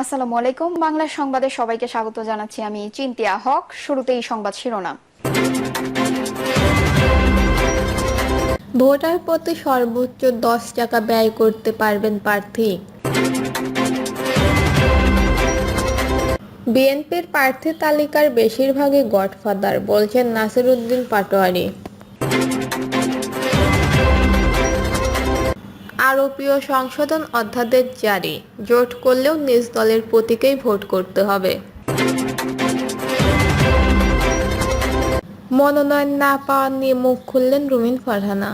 আসসালামু আলাইকুম। বাংলা সংবাদে সবাইকে স্বাগত জানাচ্ছি আমি চিন্তিয়া হক। শুরুতেই সংবাদ শিরোনাম। ভোটার প্রতি সর্বোচ্চ দশ টাকা ব্যয় করতে পারবেন প্রার্থী। বিএনপির প্রার্থী তালিকার বেশিরভাগই গডফাদার, বলছেন নাসিরুদ্দিন পাটোয়ারি। আরোপীয় সংশোধন অধ্যাদেশ জারি। জোট করলেও নিজ দলের প্রতীকেই ভোট করতে হবে। মনোনয়ন না পাওয়া নিয়ে মুখ খুললেন রুমিন ফারহানা।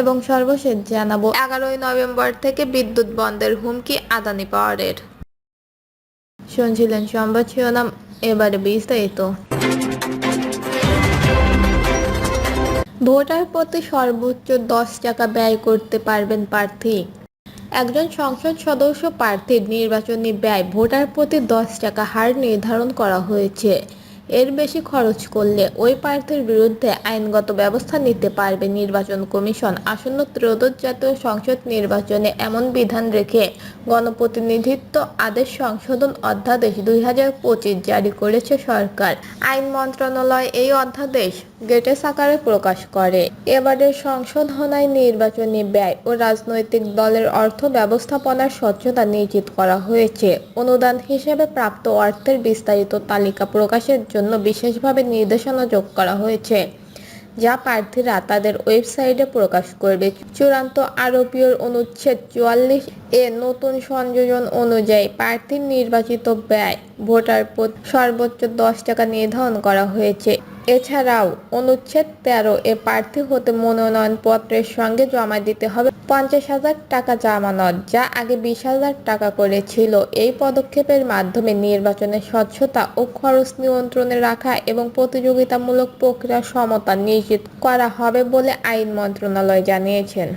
এবং সর্বশেষ জানাব, এগারোই নভেম্বর থেকে বিদ্যুৎ বন্ধের হুমকি আদানি পাওয়ারের। শুনছিলেন সংবাদ শিরোনাম, এবারে বিস্তারিত। ভোটার প্রতি সর্বোচ্চ দশ টাকা ব্যয় করতে পারবেন প্রার্থী। একজন সংসদ সদস্য প্রার্থীর নির্বাচনী ব্যয় ভোটার প্রতি দশ টাকা হার নির্ধারণ করা হয়েছে। এর বেশি খরচ করলে ওই প্রার্থীর বিরুদ্ধে আইনগত ব্যবস্থা নিতে পারবে নির্বাচন কমিশন। আসন্ন ত্রয়োদশ জাতীয় সংসদ নির্বাচনে এমন বিধান রেখে গণপ্রতিনিধিত্ব আদেশ সংশোধন অধ্যাদেশ দুই হাজার পঁচিশ জারি করেছে সরকার। আইন মন্ত্রণালয় এই অধ্যাদেশ গেটেস আকারে প্রকাশ করে। এবারের সংশোধনায় নির্বাচনী ব্যয় ও রাজনৈতিক দলের অর্থ ব্যবস্থাপনার স্বচ্ছতা নিশ্চিত করা হয়েছে। অনুদান হিসেবে প্রাপ্ত অর্থের বিস্তারিত তালিকা প্রকাশের জন্য বিশেষভাবে নির্দেশনা যোগ করা হয়েছে, যা প্রার্থীরা তাদের ওয়েবসাইটে প্রকাশ করবে। চূড়ান্ত আরোপীয় অনুচ্ছেদ চুয়াল্লিশ এ নতুন সংযোজন অনুযায়ী প্রার্থীর নির্বাচিত ব্যয় ভোটার সর্বোচ্চ দশ টাকা নির্ধারণ করা হয়েছে। এছাড়াও অনুচ্ছেদ তেরো এ প্রার্থী হতে মনোনয়নপত্রের সঙ্গে জমা দিতে হবে পঞ্চাশ হাজার টাকা জামানত, যা আগে বিশ হাজার টাকা করে ছিল। এই পদক্ষেপের মাধ্যমে নির্বাচনের স্বচ্ছতা ও খরচ নিয়ন্ত্রণে রাখা এবং প্রতিযোগিতামূলক প্রক্রিয়া সমতা নিশ্চিত করা হবে বলে আইন মন্ত্রণালয় জানিয়েছেন।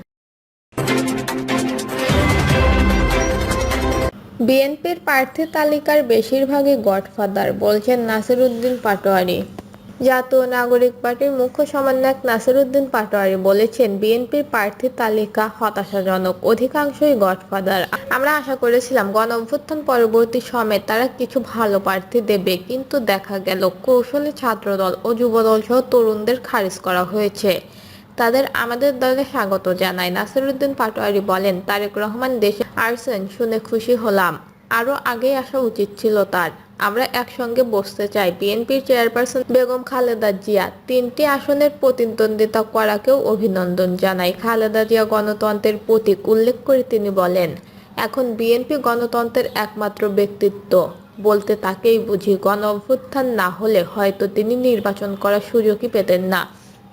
বিএনপির প্রার্থী তালিকার বেশিরভাগই গডফাদার, বলছেন নাসিরুদ্দিন পাটোয়ারি। জাতীয় নাগরিক পার্টির মুখ্য সমন্বয়ক নাসিরুদ্দিন পাটোয়ারি বলেছেন, বিএনপির প্রার্থী তালিকা হতাশাজনক, অধিকাংশই গডফাদার। আমরা আশা করেছিলাম গণ অভ্যুত্থান পরবর্তী সময়ে তারা কিছু ভালো প্রার্থী দেবে, কিন্তু দেখা গেল কৌশলী ছাত্রদল ও যুবদল সহ তরুণদের খারিজ করা হয়েছে। তাদের আমাদের দলে স্বাগত জানায় নাসিরুদ্দিন পাটোয়ারি বলেন, তারেক রহমান দেশে আসছেন শুনে খুশি হলাম। আরও আগেই আসা উচিত ছিল তার। আমরা একসঙ্গে বসতে চাই। বিএনপির চেয়ারপারসন বেগম খালেদা জিয়া তিনটি আসনের প্রতিদ্বন্দ্বিতা করাকেও অভিনন্দন জানাই খালেদা জিয়া গণতন্ত্রের প্রতীক উল্লেখ করে তিনি বলেন, এখন বিএনপি গণতন্ত্রের একমাত্র ব্যক্তিত্ব। বলতে তাকেই বুঝি গণ অভ্যুত্থান না হলে হয়তো তিনি নির্বাচন করার সুযোগই পেতেন না।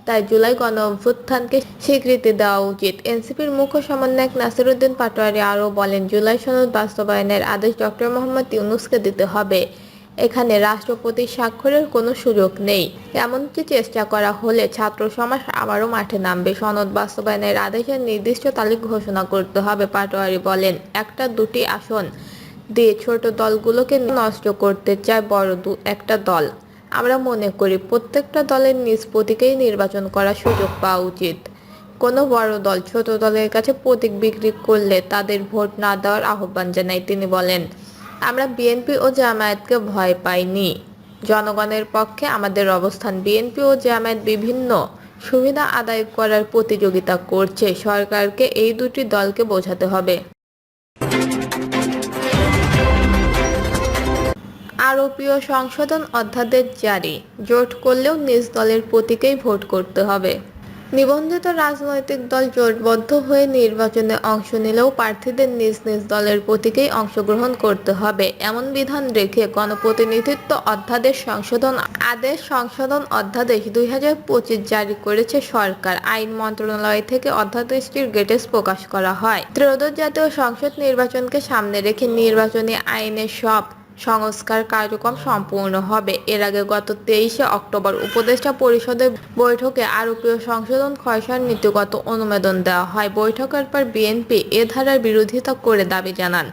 তাই জুলাই গণ অভ্যুত্থানকে স্বীকৃতি দেওয়া উচিত। এনসিপির মুখ্য সমন্বয়ক নাসিরুদ্দিন পাটোয়ারি আরও বলেন, জুলাই সনদ বাস্তবায়নের আদেশ ডক্টর মোহাম্মদ ইউনুসকে দিতে হবে। এখানে রাষ্ট্রপতির স্বাক্ষরের কোনো সুযোগ নেই। এমনকি চেষ্টা করা হলে ছাত্র সমাজ আবারও মাঠে নামবে। সনদ বাস্তবায়নের আদেশের নির্দিষ্ট তারিখ ঘোষণা করতে হবে, পাটোয়ারি বলেন। একটা দুটি আসন দিয়ে ছোট দলগুলোকে নষ্ট করতে চায় বড় দু, একটা দল। আমরা মনে করি প্রত্যেকটা দলের নিজ প্রতীকেই নির্বাচন করার সুযোগ পাওয়া উচিত। কোনো বড় দল, ছোট দলের কাছে প্রতীক বিক্রি করলে তাদের ভোট না দেওয়ার আহ্বান জানাই তিনি বলেন, আমরা বিএনপি ও জামায়াতকে ভয় পাইনি। জনগণের পক্ষে আমাদের অবস্থান, বিএনপি ও জামায়াত বিভিন্ন সুবিধা আদায় করার প্রতিযোগিতা করছে। সরকারকে এই দুটি দলকে বোঝাতে হবে। আরোপীয় সংশোধন অধ্যাদেশ জারি। জোট করলেও নিজ দলের প্রতীকেই ভোট করতে হবে। নিবন্ধিত রাজনৈতিক দল জোটবদ্ধ হয়ে নির্বাচনে অংশ নিলেও প্রার্থীদের নিজ নিজ দলের প্রতীকেই অংশগ্রহণ করতে হবে, এমন বিধান রেখে গণপ্রতিনিধিত্ব অধ্যাদেশ সংশোধন আদেশ সংশোধন অধ্যাদেশ দুই হাজার পঁচিশ জারি করেছে সরকার। আইন মন্ত্রণালয় থেকে অধ্যাদেশটির গেটেস প্রকাশ করা হয়। ত্রয়োদশ জাতীয় সংসদ নির্বাচনকে সামনে রেখে নির্বাচনী আইনের সব সংস্কার কার্যক্রম সম্পূর্ণ হবে। এর আগে গত তেইশে অক্টোবর উপদেষ্টা পরিষদের বৈঠকে আরোপীয় সংশোধন খসড়ার নীতিগত অনুমোদন দেওয়া হয়। বৈঠকের পর বিএনপি এ ধারার বিরোধিতা করে দাবি জানান।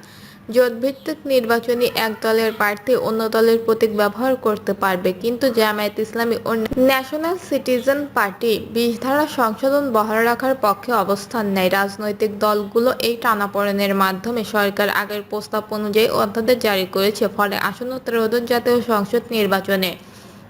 জোটভিত্তিক নির্বাচনী এক দলের প্রার্থী অন্য দলের প্রতীক ব্যবহার করতে পারবে। কিন্তু জামায়াত ইসলামী ও ন্যাশনাল সিটিজেন পার্টি বিশ ধারা সংশোধন বহাল রাখার পক্ষে অবস্থান নেয়। রাজনৈতিক দলগুলো এই টানাপোড়েনের মাধ্যমে সরকার আগের প্রস্তাব অনুযায়ী অধ্যাদেশ জারি করেছে, ফলে আসন্ন ত্রয়োদশ জাতীয় সংসদ নির্বাচনে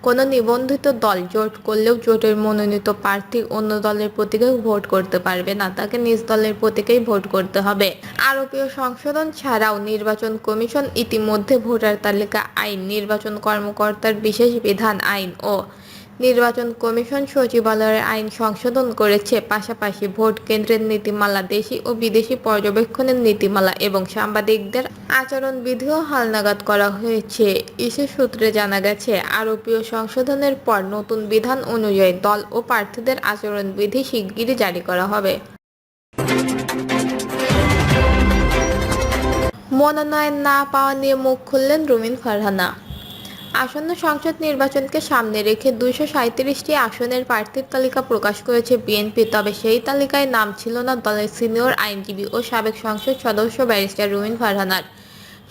কোনো নিবন্ধিত দল জোট করলেও জোটের মনোনীত প্রার্থী অন্য দলের প্রতীকে ভোট করতে পারবে না, তাকে নিজ দলের প্রতীকেই ভোট করতে হবে। আরোপীয় সংশোধন ছাড়াও নির্বাচন কমিশন ইতিমধ্যে ভোটার তালিকা আইন, নির্বাচন কর্মকর্তার বিশেষ বিধান আইন ও নির্বাচন কমিশন সচিবালয়ের আইন সংশোধন করেছে। পাশাপাশি ভোট কেন্দ্রের নীতিমালা, দেশি ও বিদেশি পর্যবেক্ষণের নীতিমালা এবং সাংবাদিকদের আচরণবিধিও হালনাগাদ করা হয়েছে। ইসে সূত্রে জানা গেছে, আরোপীয় সংশোধনের পর নতুন বিধান অনুযায়ী দল ও প্রার্থীদের আচরণবিধি শিগগিরই জারি করা হবে। মনোনয়ন না পাওয়া নিয়ে মুখ খুললেন রুমিন ফারহানা। আসন্ন সংসদ নির্বাচনকে সামনে রেখে দুইশো সাঁত্রিশটি আসনের প্রার্থীর তালিকা প্রকাশ করেছে বিএনপি, তবে সেই তালিকায় নাম ছিল না দলের সিনিয়র আইনজীবী ও সাবেক সংসদ সদস্য ব্যারিস্টার রুমিন ফারহানার।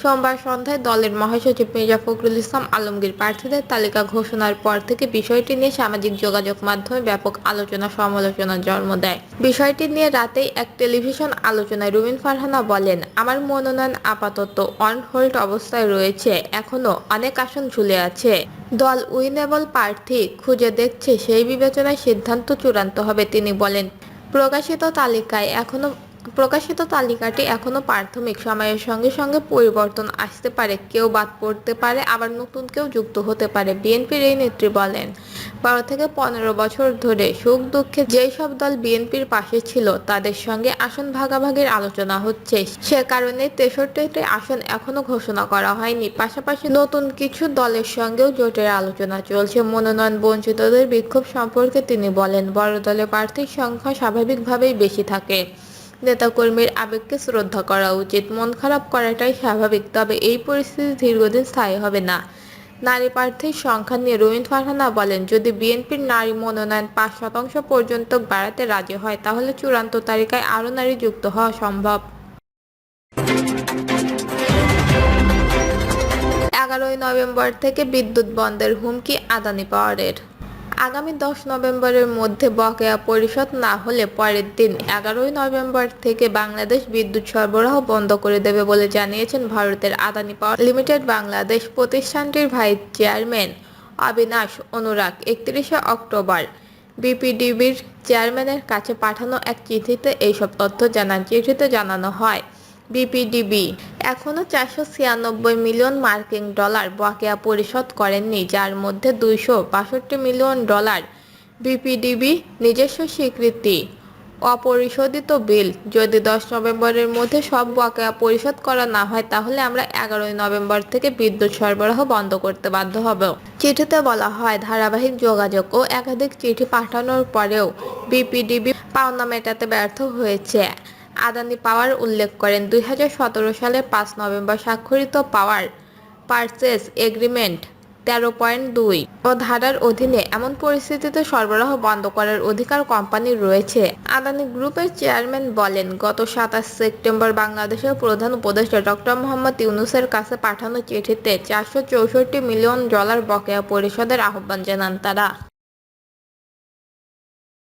সোমবার সন্ধ্যায় দলের মহাসচিব মির্জা ফখরুল ইসলাম আলমগীর প্রার্থীদের তালিকা ঘোষণার পর থেকে বিষয়টি নিয়ে সামাজিক যোগাযোগ মাধ্যমে ব্যাপক আলোচনা সমালোচনার জন্ম দেয়। বিষয়টি নিয়ে রাতেই এক টেলিভিশন আলোচনায় রুমিন ফারহানা বলেন, আমার মনোনয়ন আপাতত অন হোল্ড অবস্থায় রয়েছে, এখনও অনেক আসন ঝুলে আছে। দল উইনেবল প্রার্থী খুঁজে দেখছে সেই বিবেচনায় সিদ্ধান্ত চূড়ান্ত হবে, তিনি বলেন। প্রকাশিত তালিকায় এখনও প্রকাশিত তালিকাটি এখনও প্রাথমিক। সময়ের সঙ্গে সঙ্গে পরিবর্তন আসতে পারে। কেউ বাদ পড়তে পারে, আবার নতুন কেউ যুক্ত হতে পারে, বিএনপির এই নেত্রী বলেন। বারো থেকে পনেরো বছর ধরে সুখ দুঃখে যেই সব দল বিএনপির পাশে ছিল, তাদের সঙ্গে আসন ভাগাভাগির আলোচনা হচ্ছে। সে কারণে তেষট্টিটি আসন এখনও ঘোষণা করা হয়নি। পাশাপাশি নতুন কিছু দলের সঙ্গেও জোটের আলোচনা চলছে। মনোনয়ন বঞ্চিতদের বিক্ষোভ সম্পর্কে তিনি বলেন, বড় দলের প্রার্থীর সংখ্যা স্বাভাবিকভাবেই বেশি থাকে। নেতাকর্মীর আবেগকে শ্রদ্ধা করা উচিত। মন খারাপ করাটাই স্বাভাবিক, তবে এই পরিস্থিতি দীর্ঘদিন স্থায়ী হবে না। নারী প্রার্থীর সংখ্যা নিয়ে রবীন্দ্র ফারহানা বলেন, যদি বিএনপির নারী মনোনয়ন পাঁচ শতাংশ পর্যন্ত বাড়াতে রাজি হয়, তাহলে চূড়ান্ত তালিকায় আরও নারী যুক্ত হওয়া সম্ভব। এগারোই নভেম্বর থেকে বিদ্যুৎ বন্ধের হুমকি আদানি পাওয়ারের। আগামী দশ নভেম্বরের মধ্যে বকেয়া পরিশোধ না হলে পরের দিন এগারোই নভেম্বর থেকে বাংলাদেশ বিদ্যুৎ সরবরাহ বন্ধ করে দেবে বলে জানিয়েছেন ভারতের আদানি পাওয়ার লিমিটেড বাংলাদেশ প্রতিষ্ঠানটির ভাইস চেয়ারম্যান অবিনাশ অনুরাগ একত্রিশে অক্টোবর বিপিডিবির চেয়ারম্যানের কাছে পাঠানো এক চিঠিতে এইসব তথ্য জানান। চিঠিতে জানানো হয় বিপিডিবি। এখনও চারশো ছিয়ানব্বই মিলিয়ন মার্কিন ডলার বকেয়া পরিশোধ করেননি, যার মধ্যে দুইশো বাষট্টি মিলিয়ন ডলার বিপিডিবি নিজস্ব স্বীকৃতি। অপরিশোধিত বিল, যদি দশ নভেম্বরের মধ্যে সব বকেয়া পরিশোধ করা না হয়, তাহলে আমরা এগারোই নভেম্বর থেকে বিদ্যুৎ সরবরাহ বন্ধ করতে বাধ্য হব। চিঠিতে বলা হয়, ধারাবাহিক যোগাযোগ ও একাধিক চিঠি পাঠানোর পরেও বিপিডিবি পাওনা মেটাতে ব্যর্থ হয়েছে। আদানি পাওয়ার উল্লেখ করেন। দুই হাজার সতেরো সালে পাঁচ নভেম্বর স্বাক্ষরিত পাওয়ার পারচেস এগ্রিমেন্ট তেরো পয়েন্ট দুই ও ধারার অধীনে এমন পরিস্থিতিতে সরবরাহ বন্ধ করার অধিকার কোম্পানির রয়েছে। আদানি গ্রুপের চেয়ারম্যান বলেন, গত সাতাশ সেপ্টেম্বর বাংলাদেশের প্রধান উপদেষ্টা ডক্টর মোহাম্মদ ইউনুসের কাছে পাঠানো চিঠিতে চারশো চৌষট্টি মিলিয়ন ডলার বকেয়া পরিশোধের আহ্বান জানান তারা।